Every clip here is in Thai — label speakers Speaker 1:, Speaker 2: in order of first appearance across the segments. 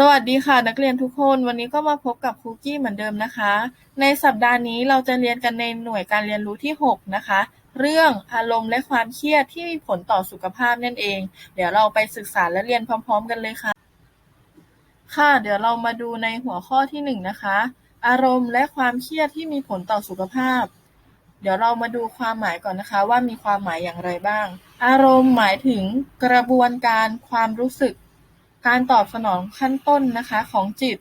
Speaker 1: สวัสดีค่ะนักเรียนทุกคน วันนี้ก็มาพบกับครูกี้เหมือนเดิมนะคะ ในสัปดาห์นี้เราจะเรียนกันในหน่วยการเรียนรู้ที่ 6 นะคะ เรื่องอารมณ์และความเครียดที่มีผลต่อสุขภาพนั่นเอง เดี๋ยวเราไปศึกษาและเรียนพร้อม ๆ กันเลยค่ะ ค่ะ เดี๋ยวเรามาดูในหัวข้อที่ 1 นะคะ อารมณ์และความเครียดที่มีผลต่อสุขภาพ เดี๋ยวเรามาดูความหมายก่อนนะคะ ว่ามีความหมายอย่างไรบ้าง อารมณ์หมายถึงกระบวนการความรู้สึก การตอบสนองขั้นต้นนะคะของจิต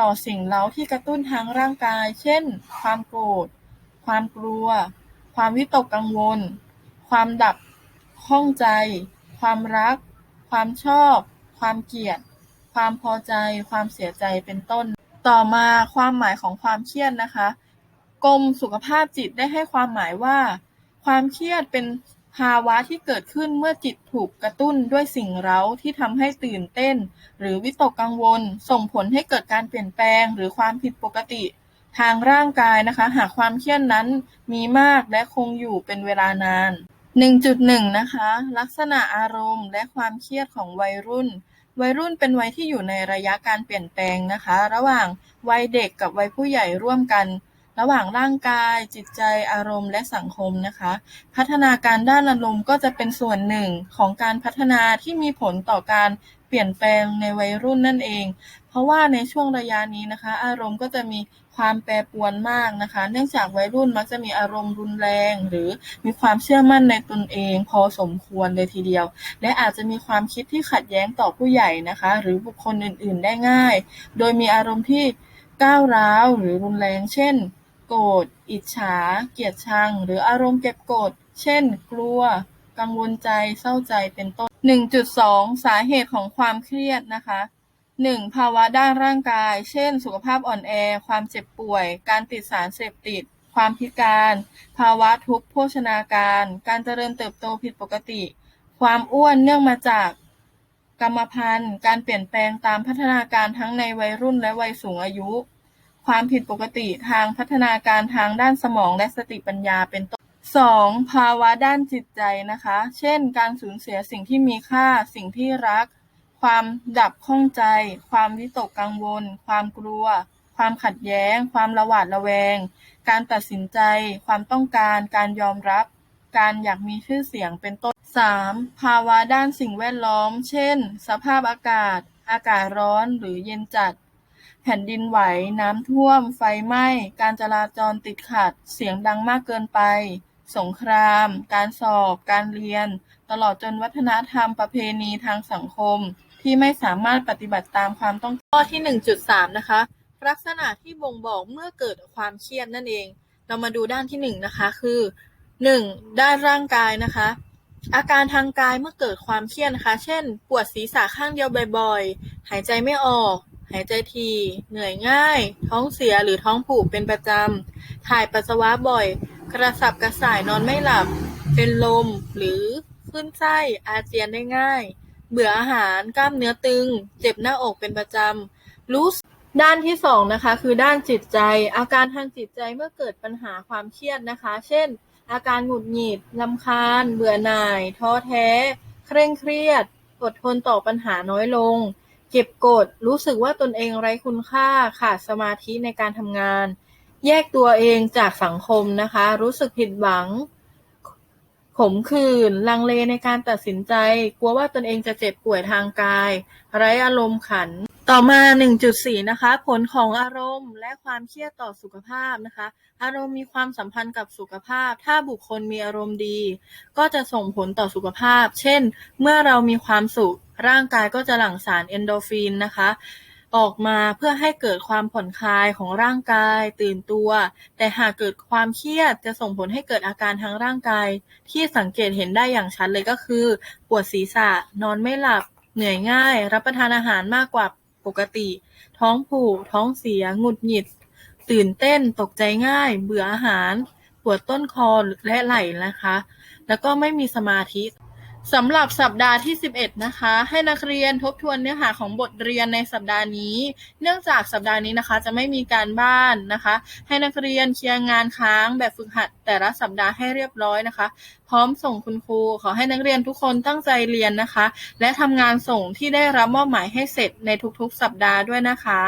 Speaker 1: ต่อสิ่งเร้าที่กระตุ้นทางร่างกาย เช่น ความโกรธ ความกลัว ความวิตกกังวล ความดับข้องใจ ความรัก ความชอบ ความเกลียด ความพอใจ ความเสียใจ เป็นต้น ต่อมาความหมายของความเครียดนะคะ กรมสุขภาพจิตได้ให้ความหมายว่า ความเครียดเป็น ภาวะที่เกิดขึ้นเมื่อจิตถูกกระตุ้นด้วยสิ่งเร้าที่ทำให้ตื่นเต้น หรือวิตกกังวล ส่งผลให้เกิดการเปลี่ยนแปลง หรือความผิดปกติ ทางร่างกายนะคะ หากความเครียดนั้นมีมากและคงอยู่เป็นเวลานาน 1.1 นะคะ ลักษณะอารมณ์ และความเครียดของวัยรุ่น วัยรุ่นเป็นวัยที่อยู่ในระยะการเปลี่ยนแปลงนะคะ ระหว่างวัยเด็กกับวัยผู้ใหญ่ร่วมกัน ระหว่างร่างกาย จิตใจ อารมณ์ และสังคมนะคะ พัฒนาการด้านอารมณ์ก็จะเป็นส่วนหนึ่งของการพัฒนาที่มีผลต่อการเปลี่ยนแปลงในวัยรุ่นนั่นเอง เพราะว่าในช่วงระยะนี้นะคะ อารมณ์ก็จะมีความแปรปรวนมากนะคะ เนื่องจากวัยรุ่นมักจะมีอารมณ์รุนแรง หรือมีความเชื่อมั่นในตนเอง พอสมควรเลยทีเดียว และอาจจะมีความคิดที่ขัดแย้งต่อผู้ใหญ่นะคะ หรือบุคคลอื่น ๆ ได้ง่าย โดยมีอารมณ์ที่ก้าวร้าวหรือรุนแรง เช่น โกรธ อิจฉา เกลียดชัง หรืออารมณ์เก็บกด เช่น กลัว กังวลใจ เศร้าใจ เป็นต้น 1.2 สาเหตุของความเครียดนะคะ 1. ภาวะด้านร่างกาย เช่น สุขภาพอ่อนแอ ความเจ็บป่วย การติดสารเสพติด ความพิการ ภาวะทุพโภชนาการ การเจริญเติบโตผิดปกติ ความอ้วนเนื่องมาจากกรรมพันธุ์ การเปลี่ยนแปลงตามพัฒนาการทั้งในวัยรุ่นและวัยสูงอายุ ความผิดปกติทางพัฒนาการทางด้านสมองและสติปัญญา เป็นต้น 2. ภาวะด้านจิตใจนะคะ เช่น การสูญเสียสิ่งที่มีค่า สิ่งที่รัก ความดับข้องใจ ความวิตกกังวล ความกลัว ความขัดแย้ง ความระหวาดระแวง การตัดสินใจ ความต้องการ การยอมรับ การอยากมีชื่อเสียง เป็นต้น 3. ภาวะด้านสิ่งแวดล้อม เช่น สภาพอากาศ อากาศร้อนหรือเย็นจัด แผ่นดินไหว น้ำท่วม ไฟไหม้ การจราจรติดขัด เสียงดังมากเกินไป สงคราม การสอบ การเรียน ตลอดจนวัฒนธรรมประเพณีทางสังคม ที่ไม่สามารถปฏิบัติตามความต้องการ ข้อที่ 1.3 นะคะ ลักษณะที่บ่งบอกเมื่อเกิดความเครียดนั่นเอง เรามาดูด้านที่ 1 นะคะ คือ 1. ด้านร่างกายนะคะ อาการทางกายเมื่อเกิดความเครียดนะคะ เช่น ปวดศีรษะข้างเดียวบ่อยๆ หายใจไม่ออก หายใจถี่ เหนื่อยง่าย ท้องเสียหรือท้องผูกเป็นประจำ ถ่ายปัสสาวะบ่อย กระสับกระส่ายนอนไม่หลับ เป็นลมหรือขึ้นไส้อาเจียนได้ง่าย เบื่ออาหารกล้ามเนื้อตึง เจ็บหน้าอกเป็นประจำรู้ด้านที่สองนะคะ คือด้านจิตใจ อาการทางจิตใจเมื่อเกิดปัญหาความเครียดนะคะ เช่น อาการหงุดหงิดรำคาญ เบื่อหน่าย ท้อแท้ เคร่งเครียด อดทนต่อปัญหาน้อยลง เก็บกด รู้สึกว่าตนเองไร้คุณค่า ขาดสมาธิในการทำงาน แยกตัวเองจากสังคมนะคะ รู้สึกผิดหวัง ขมขื่น ลังเลในการตัดสินใจ กลัวว่าตนเองจะเจ็บป่วยทางกาย ไร้อารมณ์ขัน ต่อมา 1.4 นะคะ ผลของอารมณ์ และความเครียดต่อสุขภาพนะคะ อารมณ์มีความสัมพันธ์กับสุขภาพ ถ้าบุคคลมีอารมณ์ดี ก็จะส่งผลต่อสุขภาพ เช่น เมื่อเรามีความสุข ร่างกายก็จะหลั่งสารเอนโดรฟินนะคะ ออกมาเพื่อให้เกิดความผ่อนคลายของร่างกาย ตื่นตัว แต่หากเกิดความเครียดจะส่งผลให้เกิดอาการทางร่างกาย ที่สังเกตเห็นได้อย่างชัดเลยก็คือ ปวดศีรษะ นอนไม่หลับ เหนื่อยง่าย รับประทานอาหารมากกว่าปกติ ท้องผูก ท้องเสีย หงุดหงิด ตื่นเต้น ตกใจง่าย เบื่ออาหาร ปวดต้นคอและไหล่นะคะ แล้วก็ไม่มีสมาธิ สำหรับสัปดาห์ที่ 11 นะคะ ให้นักเรียนทบทวนเนื้อหาของบทเรียนในสัปดาห์นี้ เนื่องจากสัปดาห์นี้นะคะ จะไม่มีการบ้านนะคะ ให้นักเรียนเคลียร์งานค้างแบบฝึกหัด แต่ละสัปดาห์ให้เรียบร้อยนะคะ พร้อมส่งคุณครู ขอให้นักเรียนทุกคนตั้งใจเรียนนะคะ และทำงานส่งที่ได้รับมอบหมายให้เสร็จในทุกๆ สัปดาห์ด้วยนะคะ